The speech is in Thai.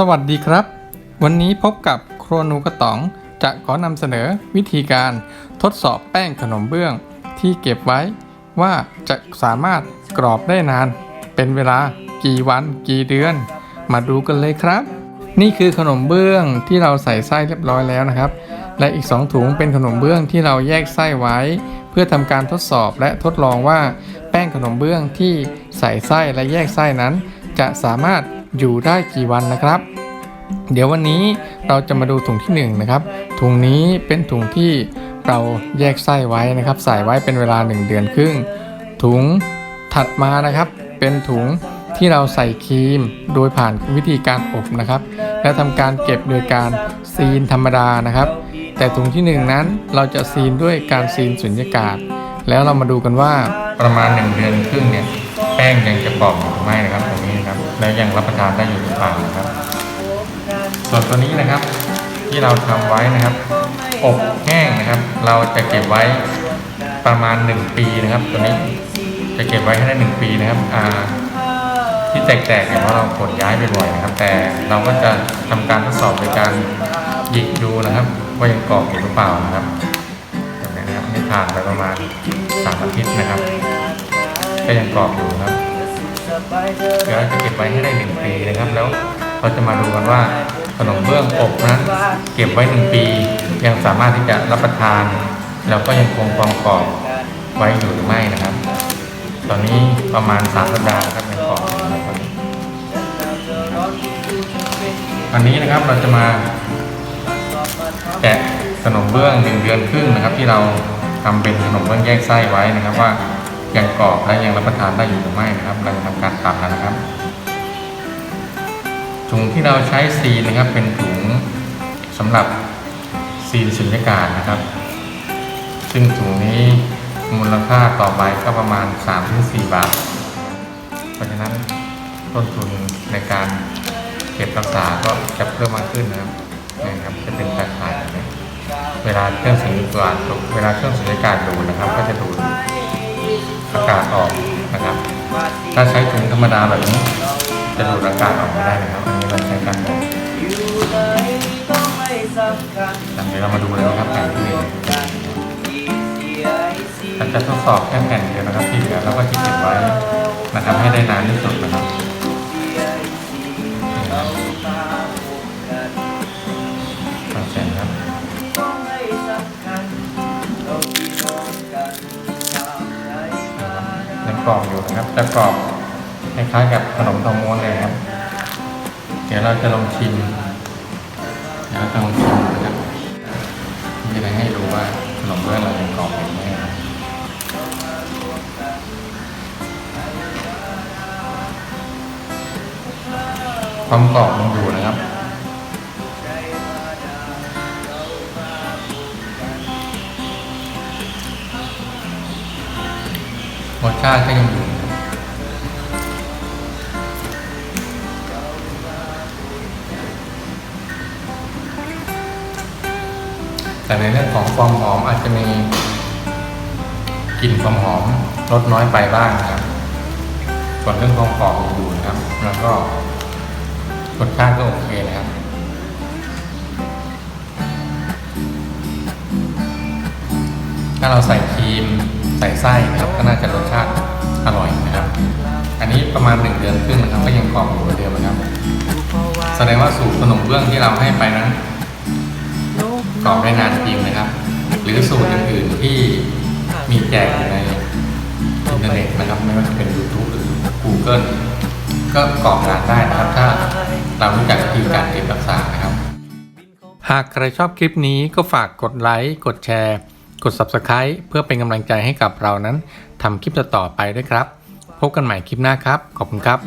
สวัสดีครับ วันนี้พบกับครัวนูกระต๋อง จะขอนำเสนอวิธีการทดสอบแป้งขนมเบื้อง ที่เก็บไว้ว่าจะสามารถกรอบได้นาน เป็นเวลากี่วันกี่เดือน มาดูกันเลยครับ นี่คือขนมเบื้องที่เราใส่ไส้เรียบร้อยแล้วนะครับ และอีก 2 ถุงเป็นขนมเบื้องที่เราแยกไส้ไว้ เพื่อทำการทดสอบและทดลองว่า แป้งขนมเบื้องที่ใส่ไส้และแยกไส้นั้น จะสามารถ อยู่ได้กี่วันนะครับ เดี๋ยววันนี้เราจะมาดูถุงที่1นงนะครับ ถุงนี้เป็นถุงที่เราแยกไส้ไว้นะครับ ใส่ไว้เป็นเวลา 1 เดือนครึ่ง ถุงถัดมานะครับ เป็นถุงที่เราใส่ครีมโดยผ่านวิธีการอบนะครับ และทำการเก็บโดยการซีนธรรมดานะครับ แต่ถุงที่หนึ่งนั้นเราจะซีนด้วยการซีนสุญญากาศ แล้วเรามาดูกันว่าประมาณ 1 เดือนครึ่งเนี่ยแป้งยังจะกรอบหรือไม่นะครับตรงนี้นะครับ แล้วยังรับประทานได้อยู่หรือเปล่านะครับ ส่วนตัวนี้นะครับที่เราทำไว้นะครับ อบแห้งนะครับ เราจะเก็บไว้ประมาณ 1 ปีนะครับ ตัวนี้จะเก็บไว้ให้ได้ 1 ปีนะครับอ่าที่แตกๆเนี่ยเพราะเราขนย้ายบ่อยนะครับ แต่เราก็จะทำการทดสอบโดยการหยิกดูนะครับว่ายังกรอบอยู่หรือเปล่านะครับแบบนี้นะครับนี่ผ่านไปประมาณ3อาทิตย์นะครับ ก็ยังกรอบอยู่ครับ เดี๋ยวเราจะเก็บไว้ให้ได้หนึ่งปีนะครับ แล้วเราจะมาดูกันว่าขนมเบื้องอบนั้นเก็บไว้หนึ่งปี ยังสามารถที่จะรับประทาน แล้วก็ยังคงความกรอบไว้อยู่หรือไม่นะครับ ตอนนี้ประมาณสามสัปดาห์นะครับยังกรอบนะครับตอนนี้วันนี้นะครับเราจะมาแกะขนมเบื้องหนึ่งเดือนครึ่งนะครับ ที่เราทำเป็นขนมเบื้องแยกไส้ไว้นะครับว่า ยังกรอบและยังรับประทานได้อยู่หรือไม่นะครับ เราจะทำการตัดแล้วนะครับ ถุงที่เราใช้ซีนนะครับ เป็นถุงสำหรับซีนสุญญากาศนะครับ ซึ่งถุงนี้มูลค่าต่อไปก็ประมาณ 3-4 บาท เพราะฉะนั้นต้นทุนในการเก็บรักษาก็จะเพิ่มมากขึ้นนะครับนะครับ จะเป็นตาข่ายแบบนี้เวลาเครื่องสุญญากาศเวลาเครื่องสุญญากาศดูนะครับ ก็จะดูด อากาศออกนะครับ ถ้าใช้ถุงธรรมดาแบบนี้ จะดูดอากาศออกไม่ได้นะครับ อันนี้เราใช้กันแบบดังนี้เรามาดูเลยนะครับแผ่นที่หนึ่งเราจะทดสอบแค่แผ่นเดียวนะครับที่เหลือเราก็จะเก็บไว้นะครับให้ได้นานที่สุดนะครับ ยังกรอบอยู่นะครับจะกรอบคล้ายๆกับขนมทองม้วนเลยครับ เดี๋ยวเราจะลองชิมเดี๋ยวเราจะลองชิมนะครับจะได้ให้รู้ว่าขนมเบื้องเรายังกรอบอยู่ไหมครับความกรอบยังอยู่นะครับ รสชาติก็ยังอยู่แต่ในเรื่องของความหอมอาจจะมีกลิ่นความหอมลดน้อยไปบ้างนะครับ ส่วนเรื่องความกรอบยังอยู่นะครับ แล้วก็รสชาติก็โอเคนะครับ ถ้าเราใส่ ใส่ไส้นะครับก็น่าจะรสชาติอร่อยนะครับ อันนี้ประมาณหนึ่งเดือนครึ่งนะครับก็ยังกรอบอยู่เหมือนเดิมนะครับ แสดงว่าสูตรขนมเบื้องที่เราให้ไปนั้นกรอบได้นานจริงนะครับ หรือสูตรอื่นๆที่มีแจกอยู่ในอินเทอร์เน็ตนะครับไม่ว่าจะเป็น YouTube หรือ Google ก็กรอบนานได้นะครับถ้าเรารู้จักวิธีการเก็บรักษานะครับ หากใครชอบคลิปนี้ก็ฝากกดไลค์กดแชร์ กด Subscribe เพื่อเป็นกำลังใจให้กับเรานั้นทำคลิปต่อไปด้วยครับ พบกันใหม่คลิปหน้าครับ ขอบคุณครับ